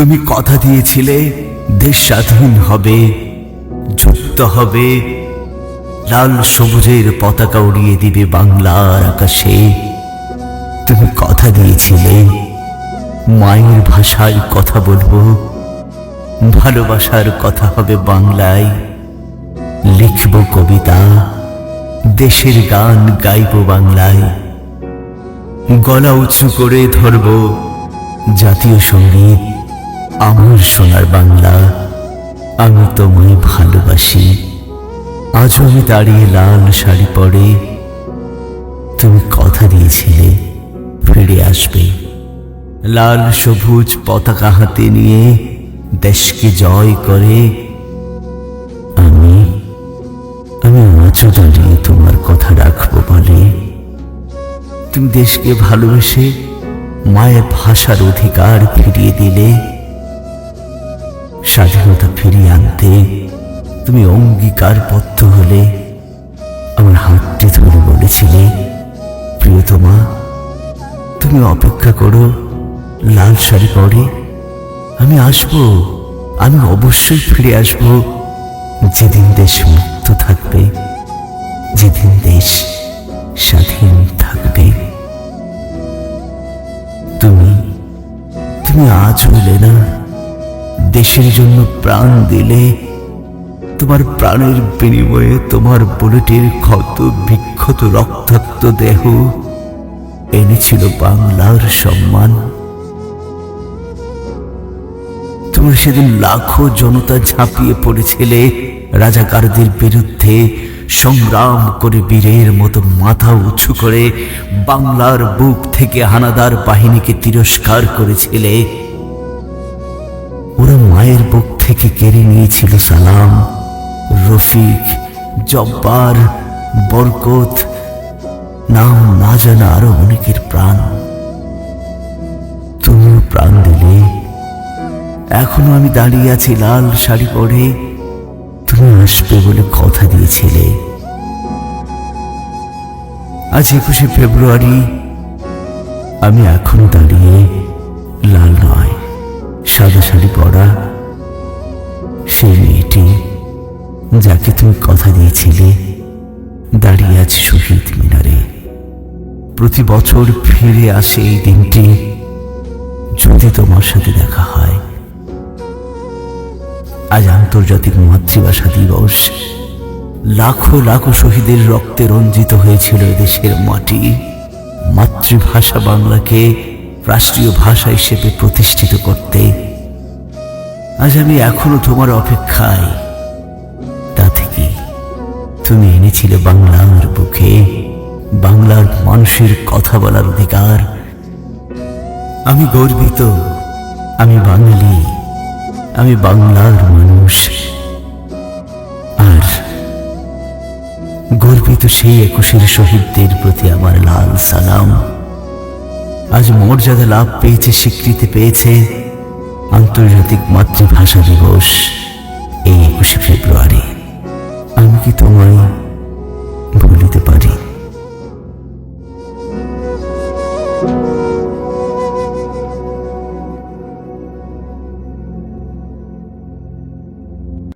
তুমি কথা দিয়েছিলে দেশ স্বাধীন হবে যুদ্ধ হবে, লাল সবুজের পতাকা উড়িয়ে দিবে বাংলার আকাশে। তুমি কথা দিয়েছিলে, মায়ের ভাষায় কথা বলব, ভালোবাসার কথা হবে বাংলায়। লিখব কবিতা, দেশের গান গাইব বাংলায়। গলা উঁচু করে ধরব জাতীয় সংগীত আমার সোনার বাংলা, আমি তোমায় ভালোবাসি। আজ আমি দাঁড়িয়ে লাল শাড়ি পরে তুমি কথা দিয়েছিলে, ফিরে আসবে। লাল সবুজ পতাকা হাতে নিয়ে দেশকে জয় করে আমি আমি আজও দাঁড়িয়ে তোমার কথা রাখব বলে। তুমি দেশকে ভালোবেসে মায়ের ভাষার অধিকার ফিরিয়ে দিলে স্বাধীনতা ফিরিয়ে আনতে তুমি অঙ্গীকারবদ্ধ হলে আমার হাতটি ধরে বলেছিলে, প্রিয়তমা, তুমি অপেক্ষা করো, লাল শাড়ি পরে আমি আসব, আমি অবশ্যই ফিরে আসব। যেদিন দেশ মুক্ত থাকবে, যেদিন দেশ স্বাধীন থাকবে। তুমি তুমি আজ হলে না দেশের জন্য প্রাণ দিলে তোমার প্রাণের বিনিময়ে তোমার বুলেটের ক্ষত, বিক্ষত রক্তাক্ত দেহ এনেছিল বাংলার সম্মান। তুমি সেদিন লাখো জনতা ঝাঁপিয়ে পড়েছিলে রাজাকারদের বিরুদ্ধে সংগ্রাম করে বীরের মতো মাথা উঁচু করে বাংলার বুক থেকে হানাদার বাহিনীকে তিরস্কার করেছিলে। মায়ের বুক থেকে কেড়ে নিয়েছিল সালাম। রফিক, জব্বার, বরকত, নাম না জানা আরও অনেকের প্রাণ। তুমিও প্রাণ দিলে। এখনও আমি দাঁড়িয়ে আছি লাল শাড়ি পরে। তুমি আসবে বলে কথা দিয়েছিলে। আজ একুশে ফেব্রুয়ারি। আমি এখনও দাঁড়িয়ে লাল নয়, সাদা শাড়ি পরা যাকে তুমি কথা দিয়েছিলে, দাঁড়িয়ে আছে শহীদ মিনারে। প্রতি বছর ফিরে আসে এই দিনটি, যদি তোমার সাথে দেখা হয়। আজ আন্তর্জাতিক মাতৃভাষা দিবস। লাখো লাখো শহীদের রক্তে রঞ্জিত হয়েছিল দেশের মাটি। মাতৃভাষা বাংলাকে রাষ্ট্রীয় ভাষা হিসেবে প্রতিষ্ঠিত করতে। আজ আমি এখনও তোমার অপেক্ষায়। তুমি এনেছিলে বাংলার বুকে, বাংলার মানুষের কথা বলার অধিকার। আমি গর্বিত, আমি বাঙালি, আমি বাংলার মানুষ। আর গর্বিত সেই একুশের শহীদদের প্রতি আমার লাল সালাম। আজ মর্যাদা লাভ পেয়েছে, স্বীকৃতি পেয়েছে আন্তর্জাতিক মাতৃভাষা দিবস। কি তোমায় ভুলিতে পারি?